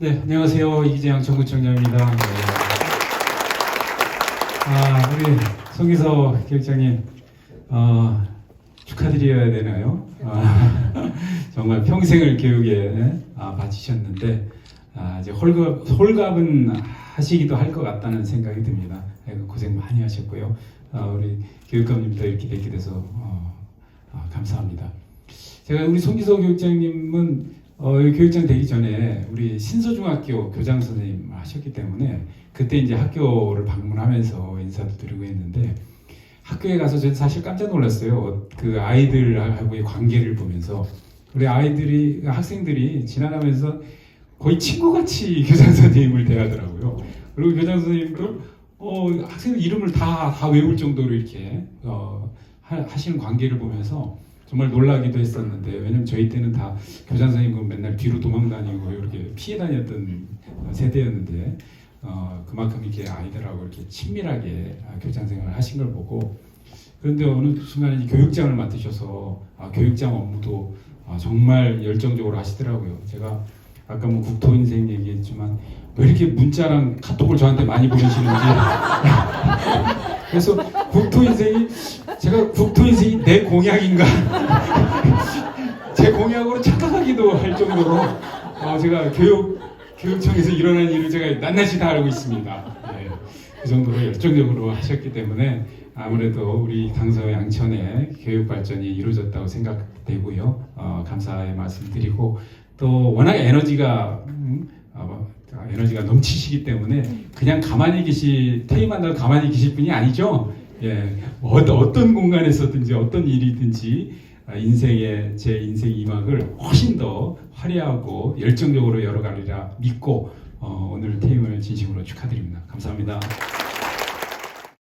네, 안녕하세요. 이기재양 정구청장입니다. 네. 아, 우리 송기서 교육장님, 어, 축하드려야 되나요? 아, 정말 평생을 교육에 아, 바치셨는데, 아, 이제 홀갑, 홀갑은 하시기도 할 것 같다는 생각이 듭니다. 아이고, 고생 많이 하셨고요. 아, 우리 교육감님도 이렇게 뵙게 돼서 어, 아, 감사합니다. 제가 우리 송기서 교육장님은 어, 교육장 되기 전에 우리 신서중학교 교장 선생님 하셨기 때문에 그때 이제 학교를 방문하면서 인사도 드리고 했는데 학교에 가서 저는 사실 깜짝 놀랐어요. 그 아이들하고의 관계를 보면서 우리 아이들이 학생들이 지나가면서 거의 친구같이 교장 선생님을 대하더라고요. 그리고 교장 선생님도 어, 학생들 이름을 다, 다 외울 정도로 이렇게 어, 하, 하시는 관계를 보면서 정말 놀라기도 했었는데 왜냐면 저희 때는 다 교장 선생님 맨날 뒤로 도망다니고 이렇게 피해 다녔던 세대였는데 어, 그만큼 이렇게 아이들하고 이렇게 친밀하게 아, 교장 생활을 하신 걸 보고 그런데 어느 순간에 이 교육장을 맡으셔서 아, 교육장 업무도 아, 정말 열정적으로 하시더라고요. 제가 아까 뭐 국토 인생 얘기했지만 왜 이렇게 문자랑 카톡을 저한테 많이 보내시는지 그래서 국토 인생이 제가 국토인생이 내 공약인가 제 공약으로 착각하기도 할 정도로 어, 제가 교육 교육청에서 일어난 일을 제가 낱낱이 다 알고 있습니다. 네, 그 정도로 열정적으로 하셨기 때문에 아무래도 우리 강서 양천의 교육 발전이 이루어졌다고 생각되고요. 어, 감사의 말씀 드리고 또 워낙 에너지가 음, 어, 에너지가 넘치시기 때문에 그냥 가만히 계시 퇴임한다고 가만히 계실 분이 아니죠. 예, 뭐 어떤 어떤 공간에서든지 어떤 일이든지 아, 인생의 제 인생 이막을 훨씬 더 화려하고 열정적으로 열어가리라 믿고 어, 오늘 퇴임을 진심으로 축하드립니다. 감사합니다.